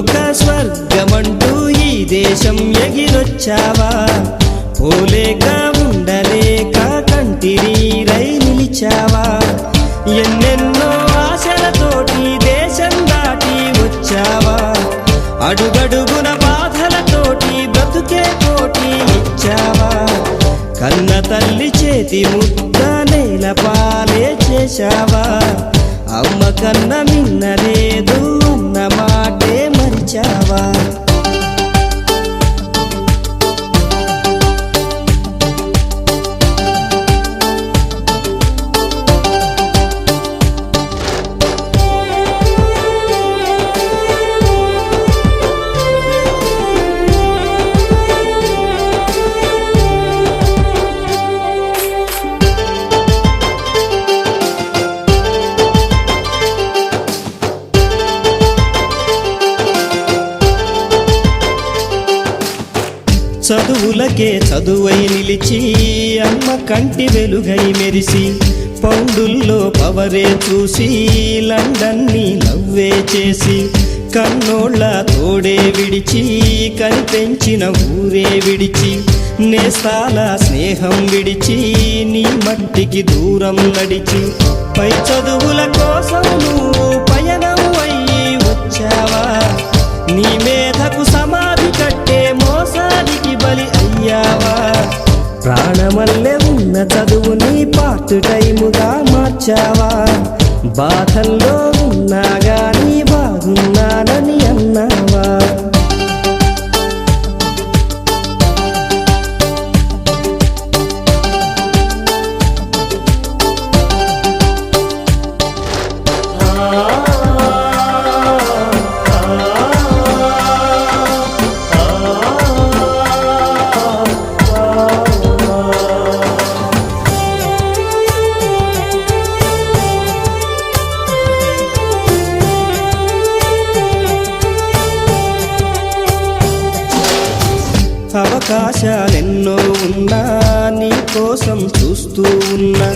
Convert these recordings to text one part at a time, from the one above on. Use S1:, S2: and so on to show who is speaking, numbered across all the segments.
S1: భూలోక స్వర్గమంటూ ఈ దేశం ఎగిరొచ్చావా? పోలేక ఉండలేక కంటిరీరై నిలిచావా? ఎన్నెన్నో ఆశలతోటి దేశం దాటి వచ్చావా? అడుగడుగున బాధలతోటి బ్రతుకే పోటీ ఇచ్చావా? కన్న తల్లి చేతి ముద్ద నేల పాలే చేశావా? అమ్మ కన్న మిన్నలేదు అన్న చదువులకే చదువై నిలిచి అమ్మ కంటి వెలుగై మెరిసి పౌండుల్లో పవరే చూసి లండన్ని నవ్వే చేసి కన్నోళ్ళ తోడే విడిచి కనిపెంచిన ఊరే విడిచి నేస్తాల స్నేహం విడిచి నీ మట్టికి దూరం నడిచి పై చదువుల కోసం నువ్వు నీ పార్ట్ టైముగా మార్చావా? బాధల్లో ఉన్నా అవకాశాలెన్నో ఉన్నా నీ కోసం చూస్తూ ఉన్నా.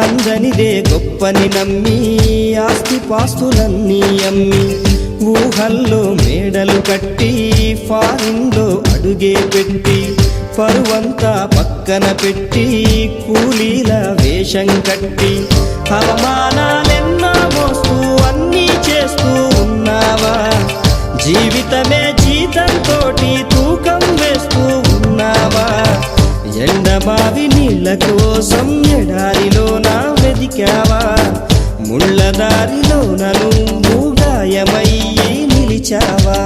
S1: అందనిదే గొప్పని నమ్మి ఆస్తి పాస్తులన్నీ అమ్మి. ఊహల్లో మేడలు కట్టి ఫారిన్లో అడుగే పెట్టి. పరువంతా పక్కన పెట్టి కూలీల వేషం కట్టి. అవమానాలెన్నో మోస్తూ అన్నీ చేస్తూ ఉన్నావా? జీవితమే జీతంతోటి తూకం బావి నీళ్ళ కోసం ఎడారిలో నా వెదికావా? ముళ్ళ దారిలో నన్ను గాయమయ్యి నిలిచావా?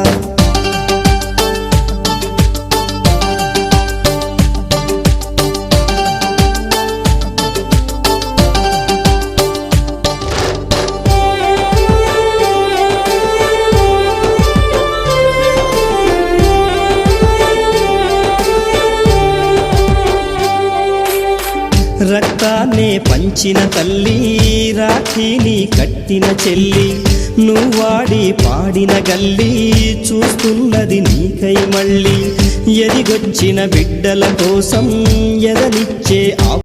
S1: రక్తాన్నే పంచిన తల్లి రాఖీని కట్టిన చెల్లి. నువ్వాడి పాడిన గల్లి చూస్తున్నది నీకై మళ్ళీ. ఎదిగొచ్చిన బిడ్డల కోసం ఎదనిచ్చే ఆ